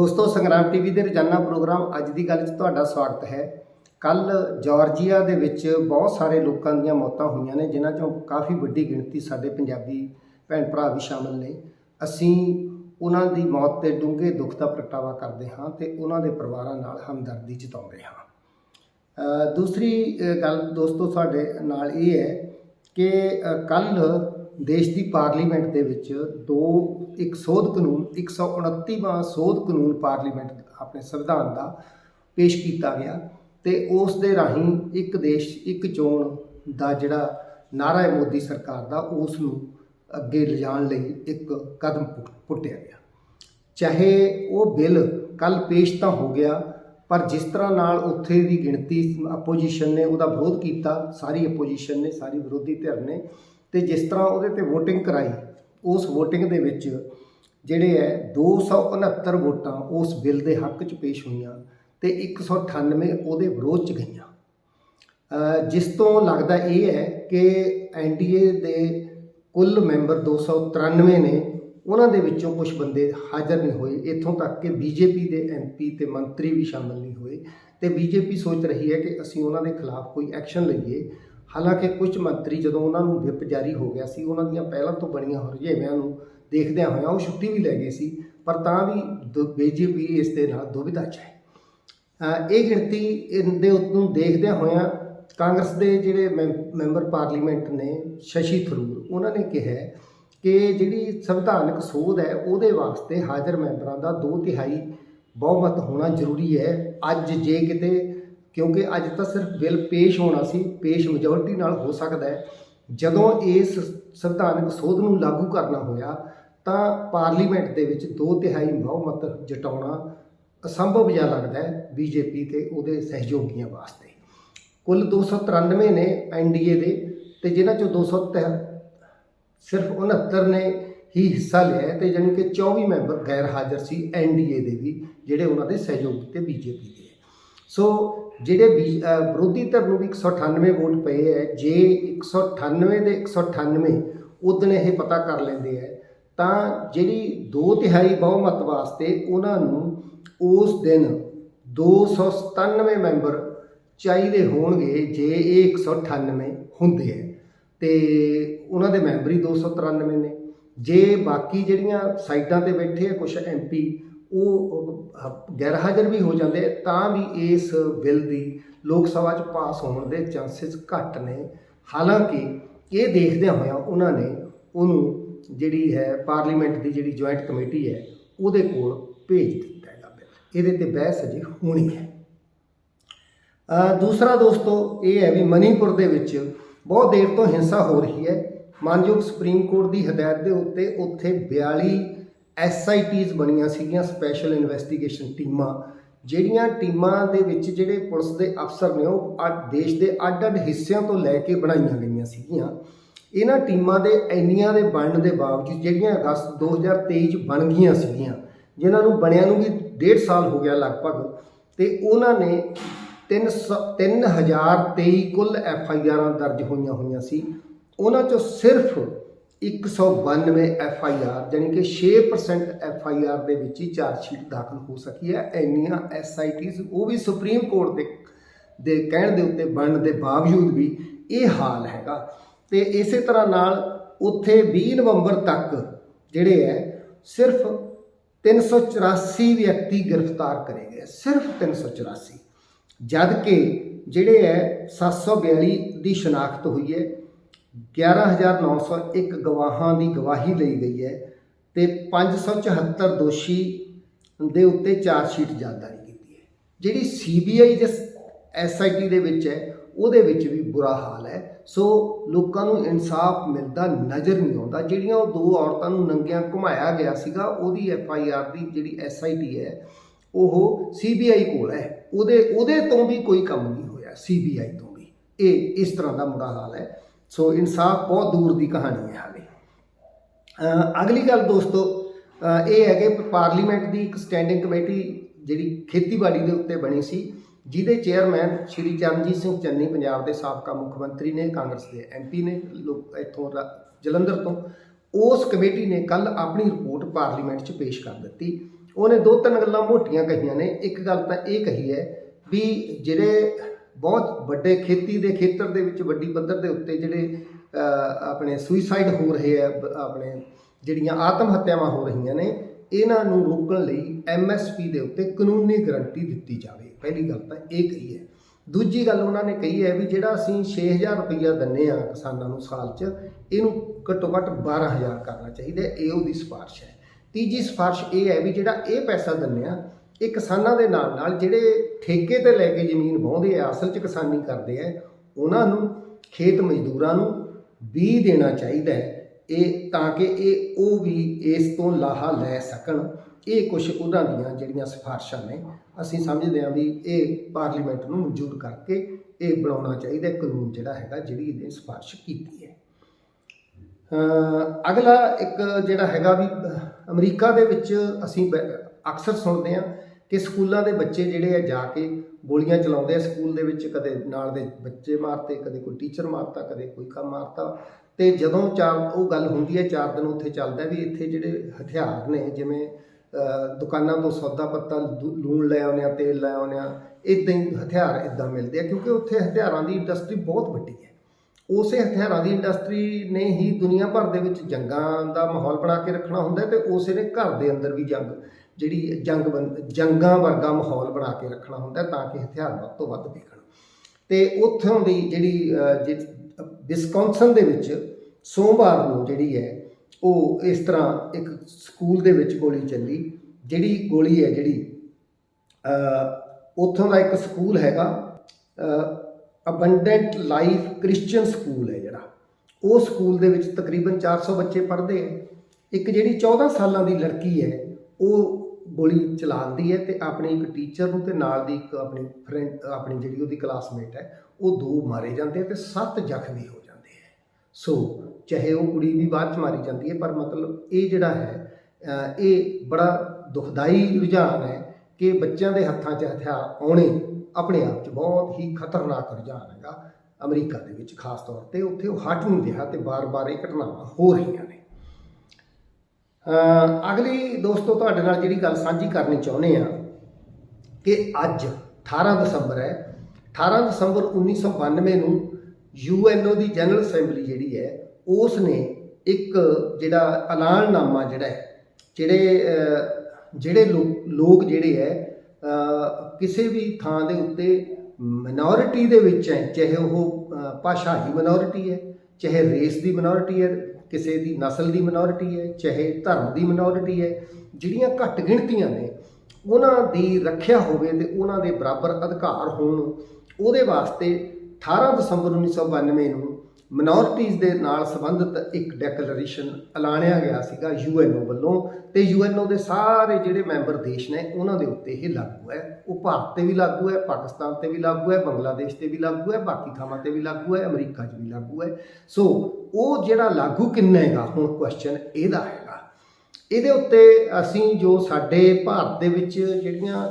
ਦੋਸਤੋ, ਸੰਗਰਾਮ ਟੀਵੀ ਦੇ ਰੋਜ਼ਾਨਾ ਪ੍ਰੋਗਰਾਮ ਅੱਜ ਦੀ ਗੱਲ 'ਚ ਤੁਹਾਡਾ ਸਵਾਗਤ ਹੈ। ਕੱਲ ਜਾਰਜੀਆ ਦੇ ਵਿੱਚ ਬਹੁਤ ਸਾਰੇ ਲੋਕਾਂ ਦੀਆਂ ਮੌਤਾਂ ਹੋਈਆਂ ਨੇ, ਜਿਨ੍ਹਾਂ 'ਚੋਂ ਕਾਫੀ ਵੱਡੀ ਗਿਣਤੀ ਸਾਡੇ ਪੰਜਾਬੀ ਭੈਣ ਭਰਾ ਵੀ ਸ਼ਾਮਲ ਨੇ। ਅਸੀਂ ਉਹਨਾਂ ਦੀ ਮੌਤ ਤੇ ਡੂੰਘੇ ਦੁੱਖ ਦਾ ਪ੍ਰਗਟਾਵਾ ਕਰਦੇ ਹਾਂ ਤੇ ਉਹਨਾਂ ਦੇ ਪਰਿਵਾਰਾਂ ਨਾਲ ਹਮਦਰਦੀ ਜਤਾਉਂਦੇ ਹਾਂ। ਦੂਸਰੀ ਗੱਲ ਦੋਸਤੋ ਸਾਡੇ ਨਾਲ ਇਹ ਹੈ ਕਿ ਕੱਲ ਦੇਸ਼ ਦੀ ਪਾਰਲੀਮੈਂਟ ਦੇ ਵਿੱਚ ਦੋ, ਇੱਕ ਸੋਧ ਕਾਨੂੰਨ 129ਵਾਂ ਸੋਧ ਕਾਨੂੰਨ ਪਾਰਲੀਮੈਂਟ ਆਪਣੇ ਸੰਵਿਧਾਨ ਦਾ ਪੇਸ਼ ਕੀਤਾ ਗਿਆ ਤੇ ਉਸ ਦੇ ਰਾਹੀਂ ਇੱਕ ਦੇਸ਼, ਇੱਕ ਚੋਣ ਦਾ ਜਿਹੜਾ ਨਾਰਾ ਹੈ ਮੋਦੀ ਸਰਕਾਰ ਦਾ ਉਸ ਨੂੰ ਅੱਗੇ ਲਿਜਾਣ ਲਈ ਇੱਕ ਕਦਮ ਪੁੱਟਿਆ ਗਿਆ। ਚਾਹੇ ਉਹ ਬਿੱਲ ਕੱਲ ਪੇਸ਼ ਤਾਂ ਹੋ ਗਿਆ, ਪਰ ਜਿਸ ਤਰ੍ਹਾਂ ਨਾਲ ਉੱਥੇ ਦੀ ਗਿਣਤੀ ਆਪੋਜੀਸ਼ਨ ਨੇ ਉਹਦਾ ਵਿਰੋਧ ਕੀਤਾ, ਸਾਰੀ ਆਪੋਜੀਸ਼ਨ ਨੇ, ਸਾਰੀ ਵਿਰੋਧੀ ਧਿਰ ਨੇ ਤੇ ਜਿਸ ਤਰ੍ਹਾਂ ਉਹਦੇ ਤੇ VOTING ਕਰਾਈ, ਉਸ VOTING ਦੇ ਵਿੱਚ ਜਿਹੜੇ ਹੈ 269 ਵੋਟਾਂ ਉਸ ਬਿੱਲ ਦੇ ਹੱਕ 'ਚ ਪੇਸ਼ ਹੋਈਆਂ ਤੇ 198 ਉਹਦੇ ਵਿਰੋਧ 'ਚ ਗਈਆਂ। ਜਿਸ ਤੋਂ ਲੱਗਦਾ ਇਹ ਹੈ ਕਿ ਐਨਡੀਏ ਦੇ ਕੁੱਲ ਮੈਂਬਰ 293 ਨੇ, ਉਹਨਾਂ ਦੇ ਵਿੱਚੋਂ ਕੁਝ ਬੰਦੇ ਹਾਜ਼ਰ ਨਹੀਂ ਹੋਏ। ਇੱਥੋਂ ਤੱਕ ਕਿ ਬੀਜੇਪੀ ਦੇ ਐਮਪੀ ਤੇ ਮੰਤਰੀ ਵੀ ਸ਼ਾਮਲ ਨਹੀਂ ਹੋਏ। ਤੇ ਬੀਜੇਪੀ ਸੋਚ ਰਹੀ ਹੈ ਕਿ ਅਸੀਂ ਉਹਨਾਂ ਦੇ ਖਿਲਾਫ ਕੋਈ ਐਕਸ਼ਨ ਲਈਏ। ਹਾਲਾਂਕਿ ਕੁਝ ਮੰਤਰੀ ਜਦੋਂ ਉਹਨਾਂ ਨੂੰ ਵਿਪ ਜਾਰੀ ਹੋ ਗਿਆ ਸੀ, ਉਹਨਾਂ ਦੀਆਂ ਪਹਿਲਾਂ ਤੋਂ ਬਣੀਆਂ ਰੁਝੇਵਿਆਂ ਨੂੰ ਦੇਖਦਿਆਂ ਹੋਇਆਂ ਉਹ ਛੁੱਟੀ ਵੀ ਲੈ ਗਏ ਸੀ, ਪਰ ਤਾਂ ਵੀ ਬੀਜੇਪੀ ਇਸ ਦੇ ਨਾਲ ਦੁਵਿਧਾ 'ਚ ਹੈ ਇਹ ਗਿਣਤੀ ਇਹਦੇ ਨੂੰ ਦੇਖਦਿਆਂ ਹੋਇਆਂ ਕਾਂਗਰਸ ਦੇ ਜਿਹੜੇ ਮੈਂ- ਮੈਂਬਰ ਪਾਰਲੀਮੈਂਟ ਨੇ ਸ਼ਸ਼ੀ ਥਰੂਰ, ਉਹਨਾਂ ਨੇ ਕਿਹਾ ਕਿ ਜਿਹੜੀ ਸੰਵਿਧਾਨਕ ਸੋਧ ਹੈ, ਉਹਦੇ ਵਾਸਤੇ ਹਾਜ਼ਰ ਮੈਂਬਰਾਂ ਦਾ ਦੋ ਤਿਹਾਈ ਬਹੁਮਤ ਹੋਣਾ ਜ਼ਰੂਰੀ ਹੈ। ਅੱਜ ਜੇ ਕਿਤੇ ਕਿਉਂਕਿ ਅੱਜ ਤਾਂ ਸਿਰਫ ਬਿੱਲ ਪੇਸ਼ ਹੋਣਾ ਸੀ, ਪੇਸ਼ ਮੈਜੋਰਟੀ ਨਾਲ ਹੋ ਸਕਦਾ ਹੈ। ਜਦੋਂ ਇਸ ਸੰਵਿਧਾਨਕ ਸੋਧ ਨੂੰ ਲਾਗੂ ਕਰਨਾ ਹੋਇਆ, ਤਾਂ ਪਾਰਲੀਮੈਂਟ ਦੇ ਵਿੱਚ ਦੋ ਤਿਹਾਈ ਬਹੁਮਤ ਜਟਾਉਣਾ ਅਸੰਭਵ ਜਿਹਾ ਲੱਗਦਾ ਹੈ ਬੀਜੇਪੀ ਤੇ ਉਹਦੇ ਸਹਿਯੋਗੀਆਂ ਵਾਸਤੇ। ਕੁੱਲ 293 ਨੇ ਐਨਡੀਏ ਦੇ ਤੇ ਜਿਨ੍ਹਾਂ ਚੋਂ 203 ਸਿਰਫ 69 ਨੇ ਹੀ ਹਿੱਸਾ ਲਿਆ ਹੈ ਤੇ ਜਾਣੀ ਕਿ 24 ਮੈਂਬਰ ਗੈਰ ਹਾਜ਼ਰ ਸੀ ਐਨਡੀਏ ਦੇ ਵੀ, ਜਿਹੜੇ ਉਹਨਾਂ ਦੇ ਸਹਿਯੋਗੀ ਤੇ ਬੀਜੇਪੀ ਦੇ। ਸੋ ਜਿਹੜੇ ਬੀ- ਵਿਰੋਧੀ ਧਿਰ ਨੂੰ ਵੀ 198 ਵੋਟ ਪਏ ਹੈ ਜੇ 198 ਦੇ 198 ਉਦਣ ਇਹ ਪਤਾ ਕਰ ਲੈਂਦੇ ਹੈ ਤਾਂ ਜਿਹੜੀ ਦੋ ਤਿਹਾਈ ਬਹੁਮਤ ਵਾਸਤੇ ਉਹਨਾਂ ਨੂੰ ਉਸ ਦਿਨ 297 ਮੈਂਬਰ ਚਾਹੀਦੇ ਹੋਣਗੇ ਜੇ ਇਹ 198 ਹੁੰਦੇ ਹੈ ਤੇ ਉਹਨਾਂ ਦੇ ਮੈਂਬਰ ਹੀ 293 ਨੇ। ਜੇ ਬਾਕੀ ਜਿਹੜੀਆਂ ਸਾਈਡਾਂ ਤੇ ਬੈਠੇ ਆ ਕੁਝ ਐਮਪੀ ਉਹ ਹ- ਗੈਰ ਹਾਜ਼ਰ ਵੀ ਹੋ ਜਾਂਦੇ, ਤਾਂ ਵੀ ਇਸ ਬਿੱਲ ਦੀ ਲੋਕ ਸਭਾ 'ਚ ਪਾਸ ਹੋਣ ਦੇ ਚਾਂਸਸ ਘੱਟ ਨੇ। ਹਾਲਾਂਕਿ ਇਹ ਦੇਖਦਿਆਂ ਹੋਇਆਂ ਉਹਨਾਂ ਨੇ ਉਹਨੂੰ ਜਿਹੜੀ ਹੈ ਪਾਰਲੀਮੈਂਟ ਦੀ ਜਿਹੜੀ ਜੁਆਇੰਟ ਕਮੇਟੀ ਹੈ, ਉਹਦੇ ਕੋਲ ਭੇਜ ਦਿੱਤਾ ਹੈਗਾ ਬਿੱਲ। ਇਹਦੇ ਤੇ ਬਹਿਸ ਅਜੇ ਹੋਣੀ ਹੈ। ਦੂਸਰਾ ਦੋਸਤੋ, ਇਹ ਹੈ ਵੀ ਮਨੀਪੁਰ ਦੇ ਵਿੱਚ ਬਹੁਤ ਦੇਰ ਤੋਂ ਹਿੰਸਾ ਹੋ ਰਹੀ ਹੈ। ਮਾਨਯੋਗ ਸੁਪਰੀਮ ਕੋਰਟ ਦੀ ਹਦਾਇਤ ਦੇ ਉੱਤੇ ਉੱਥੇ 42 ਐਸਆਈਟੀਜ਼ ਬਣੀਆਂ ਸੀਗੀਆਂ ਸਪੈਸ਼ਲ ਇਨਵੈਸਟੀਗੇਸ਼ਨ ਟੀਮਾਂ, ਜਿਹੜੀਆਂ ਟੀਮਾਂ ਦੇ ਵਿੱਚ ਜਿਹੜੇ ਪੁਲਿਸ ਦੇ ਅਫਸਰ ਨੇ ਉਹ ਅੱਡ- ਦੇਸ਼ ਦੇ ਅੱਡ-ਅੱਡ ਹਿੱਸਿਆਂ ਤੋਂ ਲੈ ਕੇ ਬਣਾਈਆਂ ਗਈਆਂ ਸੀਗੀਆਂ। ਇਹਨਾਂ ਟੀਮਾਂ ਦੇ ਇੰਨੀਆਂ ਦੇ ਬਣਨ ਦੇ ਬਾਵਜੂਦ ਜਿਹੜੀਆਂ ਅਗਸਤ 2023 ਚ ਬਣ ਗਈਆਂ ਸੀਗੀਆਂ, ਜਿਨ੍ਹਾਂ ਨੂੰ ਬਣਿਆ ਨੂੰ ਵੀ ਡੇਢ ਸਾਲ ਹੋ ਗਿਆ ਲਗਭਗ, ਤੇ ਉਹਨਾਂ ਨੇ 3023 ਕੁੱਲ ਐਫ ਆਈ ਆਰਾਂ ਦਰਜ ਹੋਈਆਂ ਹੋਈਆਂ ਸੀ। ਉਹਨਾਂ ਚੋਂ ਸਿਰਫ 192 ਐਫ ਆਈ ਆਰ ਜਾਨੀ ਕਿ 6% ਐਫ ਆਈ ਆਰ ਦੇ ਵਿੱਚ ਹੀ ਚਾਰਜ ਸ਼ੀਟ ਦਾਖਲ ਹੋ ਸਕੀ ਹੈ। ਇੰਨੀਆਂ ਐਸ ਆਈ ਟੀਜ਼ ਉਹ ਵੀ ਸੁਪਰੀਮ ਕੋਰਟ ਦੇ ਦੇ ਕਹਿਣ ਦੇ ਉੱਤੇ ਬਣਨ ਦੇ ਬਾਵਜੂਦ ਵੀ ਇਹ ਹਾਲ ਹੈਗਾ। ਤੇ ਇਸੇ ਤਰ੍ਹਾਂ ਨਾਲ ਉੱਥੇ 20 ਨਵੰਬਰ ਤੱਕ ਜਿਹੜੇ ਹੈ, ਸਿਰਫ 384 ਵਿਅਕਤੀ ਗ੍ਰਿਫਤਾਰ ਕਰੇ ਗਏ। ਸਿਰਫ 384 ਜਦ ਕਿ ਜਿਹੜੇ ਹੈ 742 ਦੀ ਸ਼ਨਾਖਤ ਹੋਈ ਹੈ। 11901 ਗਵਾਹਾਂ ਦੀ ਗਵਾਹੀ ਲਈ ਗਈ ਹੈ ਤੇ 574 ਦੋਸ਼ੀ ਦੇ ਉੱਤੇ ਚਾਰਜ ਸ਼ੀਟ ਜਾਰੀ ਕੀਤੀ ਹੈ। ਜਿਹੜੀ ਸੀਬੀਆਈ ਜਿਸ ਐਸਆਈਟੀ ਦੇ ਵਿੱਚ ਹੈ, ਉਹਦੇ ਵਿੱਚ ਵੀ ਬੁਰਾ ਹਾਲ ਹੈ। ਸੋ ਲੋਕਾਂ ਨੂੰ ਇਨਸਾਫ ਮਿਲਦਾ ਨਜ਼ਰ ਨਹੀਂ ਆਉਂਦਾ। ਜਿਹੜੀਆਂ ਉਹ ਦੋ ਔਰਤਾਂ ਨੂੰ ਨੰਗਿਆਂ ਘੁਮਾਇਆ ਗਿਆ ਸੀਗਾ, ਉਹਦੀ ਐਫ ਆਈ ਆਰ ਦੀ ਜਿਹੜੀ ਐਸਆਈਟੀ ਹੈ, ਉਹ ਸੀਬੀਆਈ ਕੋਲ ਹੈ। ਉਹਦੇ ਉਹਦੇ ਤੋਂ ਵੀ ਕੋਈ ਕੰਮ ਨਹੀਂ ਹੋਇਆ ਸੀਬੀਆਈ ਤੋਂ ਵੀ। ਇਹ ਇਸ ਤਰ੍ਹਾਂ ਦਾ ਬੁਰਾ ਹਾਲ ਹੈ। ਸੋ ਇਨਸਾਫ ਬਹੁਤ ਦੂਰ ਦੀ ਕਹਾਣੀ ਹੈ ਹਾਲੇ। ਅਗਲੀ ਗੱਲ ਦੋਸਤੋ ਇਹ ਹੈ ਕਿ ਪਾਰਲੀਮੈਂਟ ਦੀ ਇੱਕ ਸਟੈਂਡਿੰਗ ਕਮੇਟੀ ਜਿਹੜੀ ਖੇਤੀਬਾੜੀ ਦੇ ਉੱਤੇ ਬਣੀ ਸੀ, ਜਿਹਦੇ ਚੇਅਰਮੈਨ ਸ਼੍ਰੀ ਚਰਨਜੀਤ ਸਿੰਘ ਚੰਨੀ ਪੰਜਾਬ ਦੇ ਸਾਬਕਾ ਮੁੱਖ ਮੰਤਰੀ ਨੇ, ਕਾਂਗਰਸ ਦੇ ਐਮਪੀ ਨੇ, ਲੋਕ ਇੱਥੋਂ ਰਾ- ਜਲੰਧਰ ਤੋਂ। ਉਸ ਕਮੇਟੀ ਨੇ ਕੱਲ ਆਪਣੀ ਰਿਪੋਰਟ ਪਾਰਲੀਮੈਂਟ 'ਚ ਪੇਸ਼ ਕਰ ਦਿੱਤੀ। ਉਹਨੇ ਦੋ ਤਿੰਨ ਗੱਲਾਂ ਮੋਟੀਆਂ ਕਹੀਆਂ ਨੇ। ਇੱਕ ਗੱਲ ਤਾਂ ਇਹ ਕਹੀ ਹੈ ਵੀ ਜਿਹੜੇ ਬਹੁਤ ਵੱਡੇ ਖੇਤੀ ਦੇ ਖੇਤਰ ਦੇ ਵਿੱਚ ਵੱਡੀ ਪੱਧਰ ਦੇ ਉੱਤੇ ਜਿਹੜੇ ਆਪਣੇ ਸੁਈਸਾਈਡ ਹੋ ਰਹੇ ਆ ਆਪਣੇ ਜਿਹੜੀਆਂ ਆਤਮ ਹੱਤਿਆਵਾਂ ਹੋ ਰਹੀਆਂ ਨੇ, ਇਹਨਾਂ ਨੂੰ ਰੋਕਣ ਲਈ ਐਮਐਸਪੀ ਦੇ ਉੱਤੇ ਕਾਨੂੰਨੀ ਗਰੰਟੀ ਦਿੱਤੀ ਜਾਵੇ। ਪਹਿਲੀ ਗੱਲ ਤਾਂ ਇਹ ਕਹੀ ਹੈ। ਦੂਜੀ ਗੱਲ ਉਹਨਾਂ ਨੇ ਕਹੀ ਹੈ ਵੀ ਜਿਹੜਾ ਅਸੀਂ 6000 ਰੁਪਈਆ ਦਿੰਨੇ ਆ ਕਿਸਾਨਾਂ ਨੂੰ ਸਾਲ 'ਚ, ਇਹਨੂੰ ਘੱਟੋ ਘੱਟ 12000 ਕਰਨਾ ਚਾਹੀਦਾ ਇਹ ਉਹਦੀ ਸਿਫਾਰਿਸ਼ ਹੈ। ਤੀਜੀ ਸਿਫਾਰਿਸ਼ ਇਹ ਹੈ ਵੀ ਜਿਹੜਾ ਇਹ ਪੈਸਾ ਦਿੰਨੇ ਆ ਇਹ ਕਿਸਾਨਾਂ ਦੇ ਨਾਲ ਨਾਲ ਜਿਹੜੇ ਠੇਕੇ ਤੇ ਲੈ ਕੇ ਜ਼ਮੀਨ ਵਾਹੁੰਦੇ ਆ, ਅਸਲ 'ਚ ਕਿਸਾਨੀ ਕਰਦੇ ਆ, ਉਹਨਾਂ ਨੂੰ ਖੇਤ ਮਜ਼ਦੂਰਾਂ ਨੂੰ ਵੀ ਦੇਣਾ ਚਾਹੀਦਾ ਹੈ। ਇਹ ਤਾਂ ਕਿ ਇਹ, ਉਹ ਵੀ ਇਸ ਤੋਂ ਲਾਹਾ ਲੈ ਸਕਣ। ਇਹ ਕੁਝ ਉਹਨਾਂ ਦੀਆਂ ਜਿਹੜੀਆਂ ਸਿਫਾਰਸ਼ਾਂ ਨੇ, ਅਸੀਂ ਸਮਝਦੇ ਹਾਂ ਵੀ ਇਹ ਪਾਰਲੀਮੈਂਟ ਨੂੰ ਮਨਜ਼ੂਰ ਕਰਕੇ ਇਹ ਬਣਾਉਣਾ ਚਾਹੀਦਾ ਕਾਨੂੰਨ ਜਿਹੜਾ ਹੈਗਾ, ਜਿਹੜੀ ਇਹਨੇ ਸਿਫਾਰਸ਼ ਕੀਤੀ ਹੈ। ਅਗਲਾ ਇੱਕ ਜਿਹੜਾ ਹੈਗਾ ਵੀ ਅਮਰੀਕਾ ਦੇ ਵਿੱਚ ਅਸੀਂ ਬ- ਅਕਸਰ ਸੁਣਦੇ ਹਾਂ ਕਿ ਸਕੂਲਾਂ ਦੇ ਬੱਚੇ ਜਿਹੜੇ ਆ ਜਾ ਕੇ ਗੋਲੀਆਂ ਚਲਾਉਂਦੇ ਆ, ਸਕੂਲ ਦੇ ਵਿੱਚ ਕਦੇ ਨਾਲ ਦੇ ਬੱਚੇ ਮਾਰਤੇ, ਕਦੇ ਕੋਈ ਟੀਚਰ ਮਾਰਤਾ, ਕਦੇ ਕੋਈ ਕੰਮ ਮਾਰਤਾ। ਤੇ ਜਦੋਂ ਚਾਰ, ਉਹ ਗੱਲ ਹੁੰਦੀ ਹੈ, ਚਾਰ ਦਿਨ ਉੱਥੇ ਚੱਲਦਾ ਵੀ ਇੱਥੇ ਜਿਹੜੇ ਹਥਿਆਰ ਨੇ, ਜਿਵੇਂ ਦੁਕਾਨਾਂ ਤੋਂ ਸੌਦਾ ਪੱਤਾ ਦੂ- ਲੂਣ ਲੈ ਆਉਂਦੇ ਆ, ਤੇਲ ਲੈ ਆਉਂਦੇ ਆ ਇਦਾਂ ਹੀ ਹਥਿਆਰ ਇਦਾਂ ਮਿਲਦੇ ਆ, ਕਿਉਂਕਿ ਉੱਥੇ ਹਥਿਆਰਾਂ ਦੀ ਇੰਡਸਟਰੀ ਬਹੁਤ ਵੱਡੀ ਹੈ। ਉਸੇ ਹਥਿਆਰਾਂ ਦੀ ਇੰਡਸਟਰੀ ਨੇ ਹੀ ਦੁਨੀਆ ਭਰ ਦੇ ਵਿੱਚ ਜੰਗਾਂ ਦਾ ਮਾਹੌਲ ਬਣਾ ਕੇ ਰੱਖਣਾ ਹੁੰਦਾ ਹੈ ਤੇ ਉਸੇ ਨੇ ਘਰ ਦੇ ਅੰਦਰ ਵੀ ਜੰਗ ਜਿਹੜੀ ਜੰਗ ਬੰ- ਜੰਗਾਂ ਵਰਗਾ ਮਾਹੌਲ ਬਣਾ ਕੇ ਰੱਖਣਾ ਹੁੰਦਾ ਤਾਂ ਕਿ ਹਥਿਆਰ ਵੱਧ ਤੋਂ ਵੱਧ ਵਿਕਣ। ਤੇ ਉੱਥੋਂ ਦੀ ਜਿਹੜੀ ਅਹ, ਵਿਸਕੌਨਸਨ ਦੇ ਵਿੱਚ ਸੋਮਵਾਰ ਨੂੰ ਜਿਹੜੀ ਹੈ ਉਹ ਇਸ ਤਰ੍ਹਾਂ ਇੱਕ ਸਕੂਲ ਦੇ ਵਿੱਚ ਗੋਲੀ ਚੱਲੀ ਜਿਹੜੀ ਗੋਲੀ ਹੈ ਜਿਹੜੀ ਉੱਥੋਂ ਦਾ ਇੱਕ ਸਕੂਲ ਹੈਗਾ ਅਬੰਡੈਂਟ ਲਾਈਫ ਕ੍ਰਿਸਚੀਅਨ ਸਕੂਲ ਹੈ ਜਿਹੜਾ। ਉਹ ਸਕੂਲ ਦੇ ਵਿੱਚ ਤਕਰੀਬਨ 400 ਬੱਚੇ ਪੜ੍ਹਦੇ ਹੈ। ਇੱਕ ਜਿਹੜੀ 14 ਸਾਲਾਂ ਦੀ ਲੜਕੀ ਹੈ ਉਹ ਗੋਲੀ ਚਲਾਉਂਦੀ ਹੈ ਤੇ ਆਪਣੀ ਇੱਕ ਟੀਚਰ ਨੂੰ ਤੇ ਨਾਲ ਦੀ ਇੱਕ ਆਪਣੀ ਫਰੈਂਡ ਆਪਣੀ ਜਿਹੜੀ ਉਹਦੀ ਕਲਾਸਮੇਟ ਹੈ, ਉਹ ਦੋ ਮਾਰੇ ਜਾਂਦੇ ਆ ਤੇ ਸੱਤ ਜ਼ਖਮੀ ਹੋ ਜਾਂਦੇ ਹੈ ਸੋ ਚਾਹੇ ਉਹ ਕੁੜੀ ਵੀ ਬਾਅਦ ਚ ਮਾਰੀ ਜਾਂਦੀ ਹੈ, ਪਰ ਮਤਲਬ ਇਹ ਜਿਹੜਾ ਹੈ ਇਹ ਬੜਾ ਦੁਖਦਾਈ ਰੁਝਾਨ ਹੈ ਕਿ ਬੱਚਿਆਂ ਦੇ ਹੱਥਾਂ 'ਚ ਹਥਿਆਰ ਆਉਣੇ ਆਪਣੇ ਆਪ 'ਚ ਬਹੁਤ ਹੀ ਖਤਰਨਾਕ ਰੁਝਾਨ ਹੈਗਾ ਅਮਰੀਕਾ ਦੇ ਵਿੱਚ, ਖਾਸ ਤੌਰ ਤੇ ਉੱਥੇ ਉਹ ਹਟ ਨਹੀਂ ਰਿਹਾ ਤੇ ਬਾਰ-ਬਾਰ ਇਹ ਘਟਨਾਵਾਂ ਹੋ ਰਹੀਆਂ ਨੇ। ਅਗਲੀ ਦੋਸਤੋ ਤੁਹਾਡੇ ਨਾਲ ਜਿਹੜੀ ਗੱਲ ਸਾਂਝੀ ਕਰਨੀ ਚਾਹੁੰਦੇ ਆ ਕਿ ਅੱਜ 18 ਦਸੰਬਰ ਹੈ। 18 ਦਸੰਬਰ 1992 ਨੂੰ ਯੂਐਨਓ ਦੀ ਜਨਰਲ ਅਸੈਂਬਲੀ ਜਿਹੜੀ ਹੈ ਉਸ ਨੇ ਇੱਕ ਜਿਹੜਾ ਐਲਾਨਨਾਮਾ ਜਿਹੜਾ ਹੈ ਜਿਹੜੇ ਜਿਹੜੇ ਲੋਕ ਜਿਹੜੇ ਹੈ ਕਿਸੇ ਵੀ ਥਾਂ ਦੇ ਉੱਤੇ ਮਿਨੋਰਿਟੀ ਦੇ ਵਿੱਚ ਹੈ ਚਾਹੇ ਉਹ ਅਹ, ਭਾਸ਼ਾਈ ਮਿਨੋਰਿਟੀ ਹੈ ਚਾਹੇ ਰੇਸ ਦੀ ਮਿਨੋਰਿਟੀ ਹੈ ਕਿਸੇ ਦੀ ਨਸਲ ਦੀ ਮਿਨੋਰਿਟੀ ਹੈ, ਚਾਹੇ ਧਰਮ ਦੀ ਮਿਨੋਰਿਟੀ ਹੈ, ਜਿਹੜੀਆਂ ਘੱਟ ਗਿਣਤੀਆਂ ਨੇ, ਉਹਨਾਂ ਦੀ ਰੱਖਿਆ ਹੋਵੇ ਤੇ ਉਹਨਾਂ ਦੇ ਬਰਾਬਰ ਅਧਿਕਾਰ ਹੋਣ, ਉਹਦੇ ਵਾਸਤੇ 18 ਦਸੰਬਰ 1992 ਨੂੰ ਮਿਨੋਰਿਟੀਜ਼ ਦੇ ਨਾਲ ਸੰਬੰਧਿਤ ਇੱਕ ਡੈਕਲੇਰੇਸ਼ਨ ਐਲਾਨਿਆ ਗਿਆ ਸੀਗਾ ਯੂਐਨਓ ਵੱਲੋਂ ਤੇ ਯੂਐਨਓ ਦੇ ਸਾਰੇ ਜਿਹੜੇ ਮੈਂਬਰ ਦੇਸ਼ ਨੇ, ਉਹਨਾਂ ਦੇ ਉੱਤੇ ਇਹ ਲਾਗੂ ਹੈ। ਉਹ ਭਾਰਤ ਤੇ ਵੀ ਲਾਗੂ ਹੈ, ਪਾਕਿਸਤਾਨ ਤੇ ਵੀ ਲਾਗੂ ਹੈ, ਬੰਗਲਾਦੇਸ਼ ਤੇ ਵੀ ਲਾਗੂ ਹੈ, ਬਾਕੀ ਥਾਵਾਂ ਤੇ ਵੀ ਲਾਗੂ ਹੈ, ਅਮਰੀਕਾ 'ਚ ਵੀ ਲਾਗੂ ਹੈ। ਸੋ ਉਹ ਜਿਹੜਾ ਲਾਗੂ ਕਿੰਨਾ ਹੈਗਾ, ਹੁਣ ਕੁਐਸਚਨ ਇਹਦਾ ਹੈਗਾ। ਇਹਦੇ ਉੱਤੇ ਅਸੀਂ ਜੋ ਸਾਡੇ ਭਾਰਤ ਦੇ ਵਿੱਚ ਜਿਹੜੀਆਂ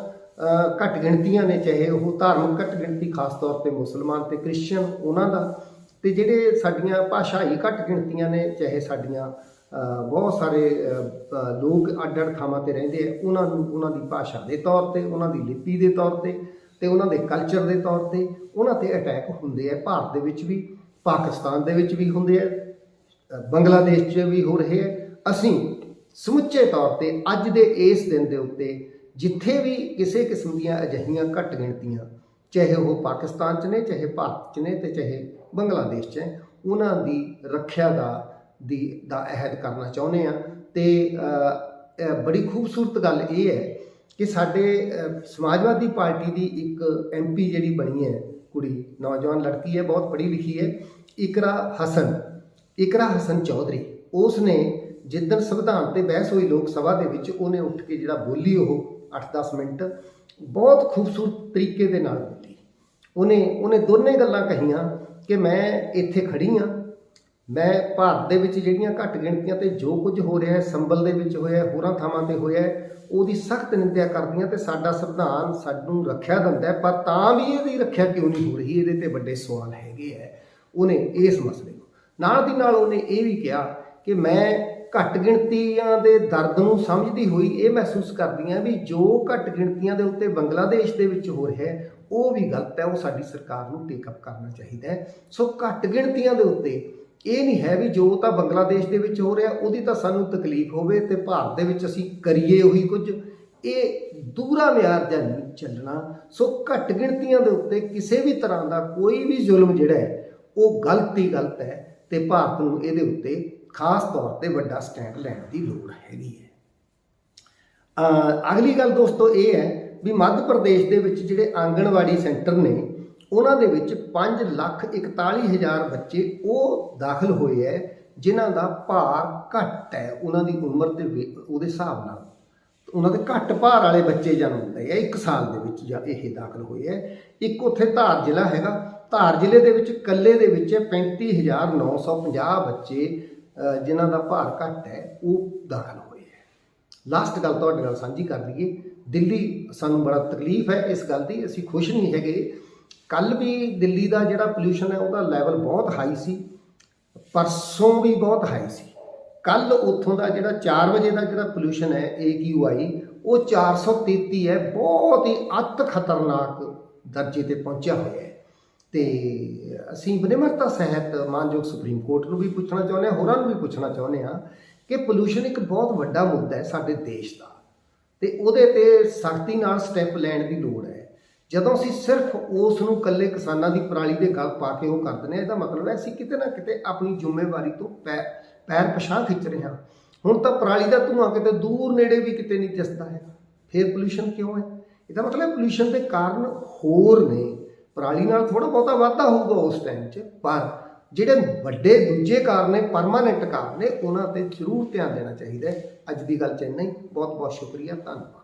ਘੱਟ ਗਿਣਤੀਆਂ ਨੇ, ਚਾਹੇ ਉਹ ਧਾਰਮਿਕ ਘੱਟ ਗਿਣਤੀ, ਖਾਸ ਤੌਰ ਤੇ ਮੁਸਲਮਾਨ ਤੇ ਕ੍ਰਿਸਚੀਅਨ ਉਹਨਾਂ ਦਾ, ਤੇ ਜਿਹੜੇ ਸਾਡੀਆਂ ਭਾਸ਼ਾਈ ਘੱਟ ਗਿਣਤੀਆਂ ਨੇ, ਚਾਹੇ ਸਾਡੀਆਂ ਬਹੁਤ ਸਾਰੇ ਲੋਕ ਅੱਡ ਅੱਡ ਥਾਵਾਂ ਤੇ ਰਹਿੰਦੇ ਆ, ਉਹਨਾਂ ਨੂੰ, ਉਹਨਾਂ ਦੀ ਭਾਸ਼ਾ ਦੇ ਤੌਰ ਤੇ, ਉਹਨਾਂ ਦੀ ਲਿਪੀ ਦੇ ਤੌਰ ਤੇ ਤੇ ਉਹਨਾਂ ਦੇ ਕਲਚਰ ਦੇ ਤੌਰ ਤੇ, ਉਹਨਾਂ ਤੇ ਅਟੈਕ ਹੁੰਦੇ ਆ, ਭਾਰਤ ਦੇ ਵਿੱਚ ਵੀ। ਪਾਕਿਸਤਾਨ ਦੇ ਵਿੱਚ ਵੀ ਹੁੰਦੇ ਆ, ਬੰਗਲਾਦੇਸ਼ 'ਚ ਵੀ ਹੋ ਰਹੇ ਹੈ ਅਸੀਂ ਸਮੁੱਚੇ ਤੌਰ ਤੇ ਅੱਜ ਦੇ ਇਸ ਦਿਨ ਦੇ ਉੱਤੇ ਜਿੱਥੇ ਵੀ ਕਿਸੇ ਕਿਸਮ ਦੀਆਂ ਅਜਿਹੀਆਂ ਘੱਟ ਗਿਣਤੀਆਂ, ਚਾਹੇ ਉਹ ਪਾਕਿਸਤਾਨ 'ਚ ਨੇ, ਚਾਹੇ ਭਾਰਤ 'ਚ ਨੇ ਤੇ ਚਾਹੇ ਬੰਗਲਾਦੇਸ਼ 'ਚ ਹੈ, ਉਹਨਾਂ ਦੀ ਰੱਖਿਆ ਦਾ, ਦੀ, ਦਾ ਅਹਿਦ ਕਰਨਾ ਚਾਹੁੰਦੇ ਆ ਤੇ ਬੜੀ ਖੂਬਸੂਰਤ ਗੱਲ ਇਹ ਹੈ ਕਿ ਸਾਡੇ ਸਮਾਜਵਾਦੀ ਪਾਰਟੀ ਦੀ ਇੱਕ ਐਮਪੀ ਜਿਹੜੀ ਬਣੀ ਹੈ, ਕੁੜੀ, ਨੌਜਵਾਨ ਲੜਕੀ ਹੈ, ਬਹੁਤ ਪੜ੍ਹੀ ਲਿਖੀ ਹੈ। ਇਕਰਾ ਹਸਨ ਇਕਰਾ ਹਸਨ ਚੌਧਰੀ। ਉਸ ਨੇ ਜਿੱਦਣ ਸੰਵਿਧਾਨ ਤੇ ਬਹਿਸ ਹੋਈ ਲੋਕ ਸਭਾ ਦੇ ਵਿੱਚ, ਉਹਨੇ ਉੱਠ ਕੇ ਜਿਹੜਾ ਬੋਲੀ ਉਹ 8-10 ਮਿੰਟ ਬਹੁਤ ਖੂਬਸੂਰਤ ਤਰੀਕੇ ਦੇ ਨਾਲ ਬੋਲੀ। ਉਹਨੇ ਉਹਨੇ ਦੋਨੇ ਗੱਲਾਂ ਕਹੀਆਂ ਕਿ ਮੈਂ ਇੱਥੇ ਖੜੀ ਹਾਂ। ਮੈਂ ਭਾਰਤ ਦੇ ਵਿੱਚ ਜਿਹੜੀਆਂ ਘੱਟ ਗਿਣਤੀਆਂ ਤੇ ਜੋ ਕੁਝ ਹੋ ਰਿਹਾ ਹੈ ਸੰਬਲ ਦੇ ਵਿੱਚ ਹੋਇਆ ਹੋਰਾਂ ਥਾਵਾਂ ਤੇ ਹੋਇਆ ਉਹਦੀ ਸਖਤ ਨਿੰਦਿਆ ਕਰਦੀਆਂ ਤੇ ਸਾਡਾ ਸੰਵਿਧਾਨ ਸਾਨੂੰ ਰੱਖਿਆ ਦਿੰਦਾ ਪਰ ਤਾਂ ਵੀ ਇਹਦੀ ਰੱਖਿਆ ਕਿਉਂ ਨਹੀਂ ਹੋ ਰਹੀ? ਇਹਦੇ ਤੇ ਵੱਡੇ ਸਵਾਲ ਹੈਗੇ ਹੈ ਉਹਨੇ ਇਸ ਮਸਲੇ ਨੂੰ। ਨਾਲ ਦੀ ਨਾਲ ਉਹਨੇ ਇਹ ਵੀ ਕਿਹਾ ਕਿ ਮੈਂ ਘੱਟ ਗਿਣਤੀਆਂ ਦੇ ਦਰਦ ਨੂੰ ਸਮਝਦੀ ਹੋਈ ਇਹ ਮਹਿਸੂਸ ਕਰਦੀ ਹਾਂ ਵੀ ਜੋ ਘੱਟ ਗਿਣਤੀਆਂ ਦੇ ਉੱਤੇ ਬੰਗਲਾਦੇਸ਼ ਦੇ ਵਿੱਚ ਹੋ ਰਿਹਾ ਹੈ, ਉਹ ਵੀ ਗਲਤ ਹੈ, ਉਹ ਸਾਡੀ ਸਰਕਾਰ ਨੂੰ ਟੇਕ ਅਪ ਕਰਨਾ ਚਾਹੀਦਾ ਹੈ। ਸੋ ਘੱਟ ਗਿਣਤੀਆਂ ਦੇ ਉੱਤੇ ਇਹ ਨਹੀਂ ਹੈ ਵੀ ਜੋ ਤਾਂ ਬੰਗਲਾਦੇਸ਼ ਦੇ ਵਿੱਚ ਹੋ ਰਿਹਾ, ਉਹਦੀ ਤਾਂ ਸਾਨੂੰ ਤਕਲੀਫ ਹੋਵੇ ਤੇ ਭਾਰਤ ਦੇ ਵਿੱਚ ਅਸੀਂ ਕਰੀਏ ਉਹੀ ਕੁਝ। ਇਹ ਦੂਰਾ ਮਿਆਰ ਜਾਂ ਨਹੀਂ ਚੱਲਣਾ। ਸੋ ਘੱਟ ਗਿਣਤੀਆਂ ਦੇ ਉੱਤੇ ਕਿਸੇ ਵੀ ਤਰ੍ਹਾਂ ਦਾ ਕੋਈ ਵੀ ਜ਼ੁਲਮ ਜਿਹੜਾ ਹੈ ਉਹ ਗਲਤ ਹੀ ਗਲਤ ਹੈ ਤੇ ਭਾਰਤ ਨੂੰ ਇਹਦੇ ਉੱਤੇ ਖਾਸ ਤੌਰ ਤੇ ਵੱਡਾ ਸਟੈਂਡ ਲੈਣ ਦੀ ਲੋੜ ਹੈਗੀ ਹੈ। ਅਗਲੀ ਗੱਲ ਦੋਸਤੋ ਇਹ ਹੈ ਵੀ ਮੱਧ ਪ੍ਰਦੇਸ਼ ਦੇ ਵਿੱਚ ਜਿਹੜੇ ਆਂਗਣਵਾੜੀ ਸੈਂਟਰ ਨੇ, ਉਹਨਾਂ ਦੇ ਵਿੱਚ 5 ਲੱਖ 41 ਹਜ਼ਾਰ ਬੱਚੇ ਉਹ ਦਾਖਲ ਹੋਏ ਹੈ, ਜਿਨ੍ਹਾਂ ਦਾ ਭਾਰ ਘੱਟ ਹੈ। ਉਹਨਾਂ ਦੀ ਉਮਰ ਤੇ ਉਹਦੇ ਹਿਸਾਬ ਨਾਲ ਉਹਨਾਂ ਦੇ ਘੱਟ ਭਾਰ ਵਾਲੇ ਬੱਚੇ ਜਨਮ ਹੁੰਦੇ ਆ, ਇੱਕ ਸਾਲ ਦੇ ਵਿੱਚ ਜਾਂ ਇਹ ਦਾਖਲ ਹੋਏ ਹੈ। ਇੱਕ ਉੱਥੇ ਧਾਰ ਜ਼ਿਲ੍ਹਾ ਹੈਗਾ ਧਾਰ ਜ਼ਿਲ੍ਹੇ ਦੇ ਵਿੱਚ ਇਕੱਲੇ ਦੇ ਵਿੱਚ 35950 ਬੱਚੇ ਅਹ, ਜਿਨ੍ਹਾਂ ਦਾ ਭਾਰ ਘੱਟ ਹੈ ਉਹ ਦਾਖਲ ਹੋਏ ਹੈ। ਲਾਸਟ ਗੱਲ ਤੁਹਾਡੇ ਨਾਲ ਸਾਂਝੀ ਕਰ ਲਈਏ। ਦਿੱਲੀ ਸਾਨੂੰ ਬੜਾ ਤਕਲੀਫ ਹੈ ਇਸ ਗੱਲ ਦੀ ਅਸੀਂ ਖੁਸ਼ ਨਹੀਂ ਹੈਗੇ। ਕੱਲ ਵੀ ਦਿੱਲੀ ਦਾ ਜਿਹੜਾ ਪੋਲੂਸ਼ਨ ਹੈ ਉਹਦਾ ਲੈਵਲ ਬਹੁਤ ਹਾਈ ਸੀ। ਪਰਸੋਂ ਵੀ ਬਹੁਤ ਹਾਈ ਸੀ। ਕੱਲ ਉੱਥੋਂ ਦਾ ਜਿਹੜਾ 4 ਵਜੇ ਦਾ ਜਿਹੜਾ ਪੋਲੂਸ਼ਨ ਹੈ AQI ਉਹ 433 ਹੈ। ਬਹੁਤ ਹੀ ਅਤ ਖਤਰਨਾਕ ਦਰਜੇ ਤੇ ਪਹੁੰਚਿਆ ਹੋਇਆ ਹੈ। ਤੇ ਅਸੀਂ ਬਨਿਮਰਤਾ ਸਹਿਤ ਮਾਨਯੋਗ ਸੁਪਰੀਮ ਕੋਰਟ ਨੂੰ ਵੀ ਪੁੱਛਣਾ ਚਾਹੁੰਦੇ ਹਾਂ, ਹੋਰਾਂ ਨੂੰ ਵੀ ਪੁੱਛਣਾ ਚਾਹੁੰਦੇ ਹਾਂ ਕਿ ਪੋਲੂਸ਼ਨ ਇੱਕ ਬਹੁਤ ਵੱਡਾ ਮੁੱਦਾ ਹੈ ਸਾਡੇ ਦੇਸ਼ ਦਾ ਤੇ ਉਹਦੇ ਤੇ ਸਖਤੀ ਨਾਲ ਸਟੈਪ ਲੈਣ ਦੀ ਲੋੜ ਹੈ। ਜਦੋਂ ਅਸੀਂ ਸਿਰਫ ਉਸ ਨੂੰ ਇਕੱਲੇ ਕਿਸਾਨਾਂ ਦੀ ਪਰਾਲੀ ਦੇ ਗੱਲ ਪਾ ਕੇ ਉਹ ਕਰ ਦਿੰਦੇ ਹਾਂ ਇਹਦਾ ਮਤਲਬ ਹੈ ਅਸੀਂ ਕਿਤੇ ਨਾ ਕਿਤੇ ਆਪਣੀ ਜ਼ਿੰਮੇਵਾਰੀ ਤੋਂ ਪੈ- ਪੈਰ ਪਛਾਂ ਖਿੱਚ ਰਹੇ ਹਾਂ। ਹੁਣ ਤਾਂ ਪਰਾਲੀ ਦਾ ਧੂੰਆਂ ਕਿਤੇ ਦੂਰ ਨੇੜੇ ਵੀ ਕਿਤੇ ਨਹੀਂ ਦਿਸਦਾ ਹੈ ਫਿਰ ਪੋਲੂਸ਼ਨ ਕਿਉਂ ਹੈ? ਇਹਦਾ ਮਤਲਬ ਪੋਲੂਸ਼ਨ ਦੇ ਕਾਰਨ ਹੋਰ ਨੇ। ਪਰਾਲੀ ਨਾਲ ਥੋੜਾ ਬਹੁਤਾ ਵਾਧਾ ਹੋਊਗਾ ਉਸ ਟਾਈਮ 'ਚ, ਪਰ ਜਿਹੜੇ ਵੱਡੇ ਦੂਜੇ ਕਾਰ ਨੇ ਪਰਮਾਨੈਂਟ ਕਾਰ ਨੇ, ਉਹਨਾਂ ਤੇ ਜ਼ਰੂਰ ਧਿਆਨ ਦੇਣਾ ਚਾਹੀਦਾ ਹੈ। ਅੱਜ ਦੀ ਗੱਲ ਚ ਇੰਨਾ ਹੀ। ਬਹੁਤ ਬਹੁਤ ਸ਼ੁਕਰੀਆ, ਧੰਨਵਾਦ।